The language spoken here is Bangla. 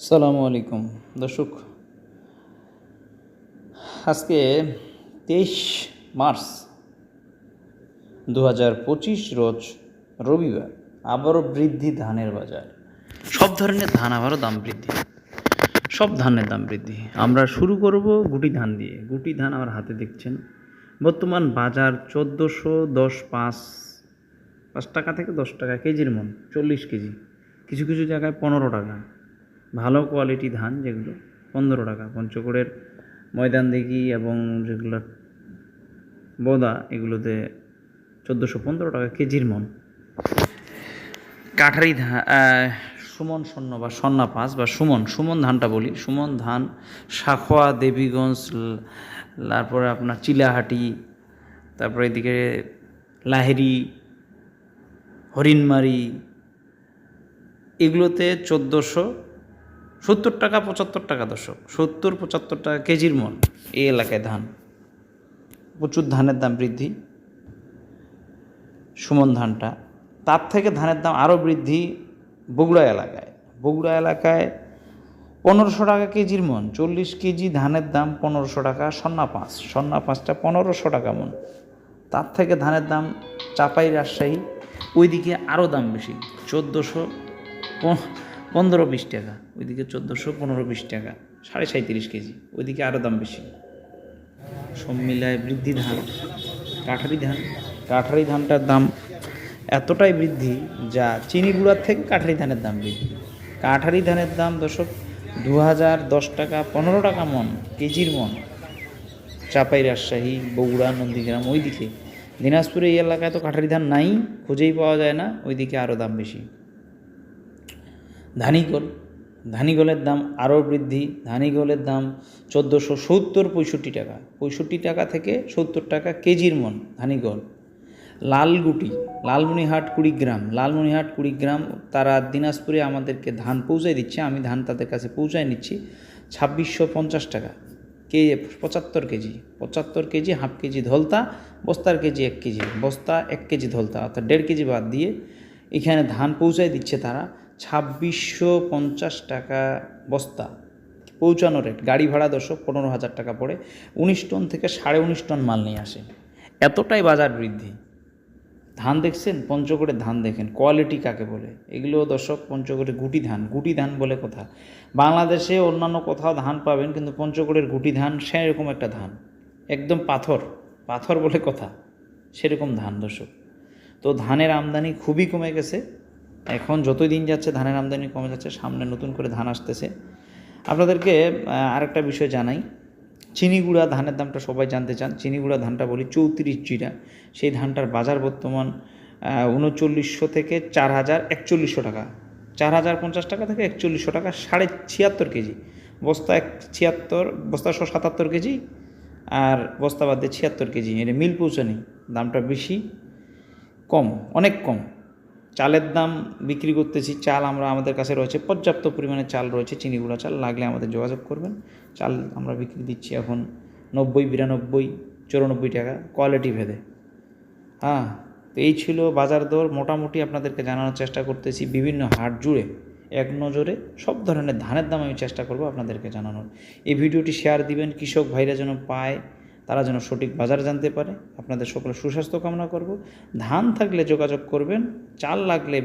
সালামু আলাইকুম। দর্শক, আজকে তেইশ মার্চ দু হাজার পঁচিশ রোজ রবিবার, আবারও বৃদ্ধি ধানের বাজার। সব ধরনের ধান আবারও দাম বৃদ্ধি। সব ধানের দাম বৃদ্ধি। আমরা শুরু করব গুটি ধান দিয়ে। গুটি ধান আমার হাতে দেখছেন। বর্তমান বাজার চোদ্দোশো দশ পাঁচ পাঁচ টাকা থেকে দশ টাকা কেজির মন, চল্লিশ কেজি। কিছু কিছু জায়গায় পনেরো টাকা। ভালো কোয়ালিটি ধান যেগুলো, পনেরো টাকা। পঞ্চগড়ের ময়দান দিঘি এবং যেগুলো বোদা, এগুলোতে চোদ্দোশো পনেরো টাকা কেজির মন। কাঠারি ধান সুমন স্বর্ণ বা স্বর্ণা পাঁচ বা সুমন সুমন ধানটা বলি। সুমন ধান সাখোয়া দেবীগঞ্জ, তারপরে আপনার চিলাহাটি, তারপরে এদিকে লাহেরি, হরিণমারি, এগুলোতে চোদ্দোশো সত্তর টাকা, পঁচাত্তর টাকা দশক সত্তর, পঁচাত্তর টাকা কেজির মন এই এলাকায় ধান। প্রচুর ধানের দাম বৃদ্ধি। সুমন ধানটা, তার থেকে ধানের দাম আরও বৃদ্ধি বগুড়া এলাকায়। বগুড়া এলাকায় পনেরোশো টাকা কেজির মন, চল্লিশ কেজি ধানের দাম পনেরোশো টাকা, সন্না পাঁচ, সন্না পাঁচটা পনেরোশো টাকা মন। তার থেকে ধানের দাম চাপাই রাজশাহী, ওইদিকে আরও দাম বেশি, চোদ্দোশো পনেরো বিশ টাকা, ওইদিকে চোদ্দোশো পনেরো বিশ টাকা, সাড়ে সাঁত্রিশ কেজি, ওইদিকে আরও দাম বেশি। সব মিলায় বৃদ্ধি ধান কাঠারি ধান, কাঠারি ধানটার দাম এতটাই বৃদ্ধি যা চিনি গুঁড়ার থেকে কাঠারি ধানের দাম বৃদ্ধি। কাঠারি ধানের দাম দশক দু হাজার দশ টাকা, পনেরো টাকা মন, কেজির মন। চাপাই রাজশাহী, বগুড়া, নন্দীগ্রাম, ওইদিকে। দিনাজপুরে এই এলাকায় তো কাঠারি ধান নাই, খুঁজেই পাওয়া যায় না, ওইদিকে আরও দাম বেশি। ধানিগোল। ধানিগোলের দাম আরও বৃদ্ধি। ধানিগোলের দাম চোদ্দোশো সত্তর পঁয়ষট্টি টাকা। পঁয়ষট্টি টাকা থেকে সত্তর টাকা কেজির মন ধানিগোল। লালগুটি লালমনিহাট কুড়িগ্রাম। লালমনিহাট কুড়িগ্রাম তারা দিনাজপুরে আমাদেরকে ধান পৌঁছায় দিচ্ছে। আমি ধান তাদের কাছে পৌঁছায় নিচ্ছি ছাব্বিশশো পঞ্চাশ টাকা। কে, পঁচাত্তর কেজি। পঁচাত্তর কেজি, হাফ কেজি ধলতা, বস্তার কেজি এক কেজি। বস্তা এক কেজি ধলতা, অর্থাৎ দেড় কেজি বাদ দিয়ে এখানে ধান পৌঁছায় দিচ্ছে তারা। ছাব্বিশশো পঞ্চাশ টাকা বস্তা। পৌঁছানো রেট গাড়ি ভাড়া দশক পনেরো হাজার টাকা পড়ে, উনিশ টন থেকে সাড়ে উনিশ টন মাল নিয়ে আসে। এতটাই বাজার বৃদ্ধি। ধান দেখছেন? পঞ্চগড়ের ধান দেখেন। কোয়ালিটি কাকে বলে? এগুলো দর্শক পঞ্চগড়ের গুটি ধান। গুটি ধান বলে কথা। বাংলাদেশে অন্যান্য কোথাও ধান পাবেন, কিন্তু পঞ্চগড়ের গুটি ধান সেরকম একটা ধান। একদম পাথর। পাথর বলে কথা। সেরকম ধান দর্শক তো ধানের আমদানি খুবই কমে গেছে। এখন যতই দিন যাচ্ছে, ধানের আমদানি কমে যাচ্ছে, সামনে নতুন করে ধান আসতেছে। আপনাদেরকে আরেকটা বিষয় জানাই। চিনিগুড়া ধানের দামটা সবাই জানতে চান। চিনিগুড়া ধানটা বলি চৌত্রিশ জিরা। সেই ধানটার বাজার বর্তমান উনচল্লিশশো থেকে চার হাজার একচল্লিশশো টাকা। চার হাজার পঞ্চাশ টাকা থেকে একচল্লিশশো টাকা, সাড়ে ছিয়াত্তর কেজি। বস্তা এক ছিয়াত্তর, বস্তা শো সাতাত্তর কেজি। আর বস্তা বাদ দিয়ে ছিয়াত্তর কেজি। এটা মিল পৌঁছানি দামটা বেশি কম, অনেক কম। চালের দাম বিক্রি করতেছি, চাল আমরা আমাদের কাছে রয়েছে, পর্যাপ্ত পরিমাণে চাল রয়েছে চিনি গুঁড়া চাল, লাগলে আমাদের যোগাযোগ করবেন। চাল আমরা বিক্রি দিচ্ছি এখন নব্বই, বিরানব্বই, চুরানব্বই টাকা কোয়ালিটি ভেদে। হ্যাঁ তো এই ছিল বাজার দর, মোটামুটি আপনাদেরকে জানানোর চেষ্টা করতেছি বিভিন্ন হাট জুড়ে। এক নজরে সব ধরনের ধানের দাম আমি চেষ্টা করব আপনাদেরকে জানানোর। এই ভিডিওটি শেয়ার দিবেন, কৃষক ভাইরা যেন পায় তারা যেন সঠিক বাজার জানতে পারে। আপনাদের সকলে সুস্বাস্থ্য কামনা করব। ধান থাকলে যোগাযোগ করবেন। চাল লাগলে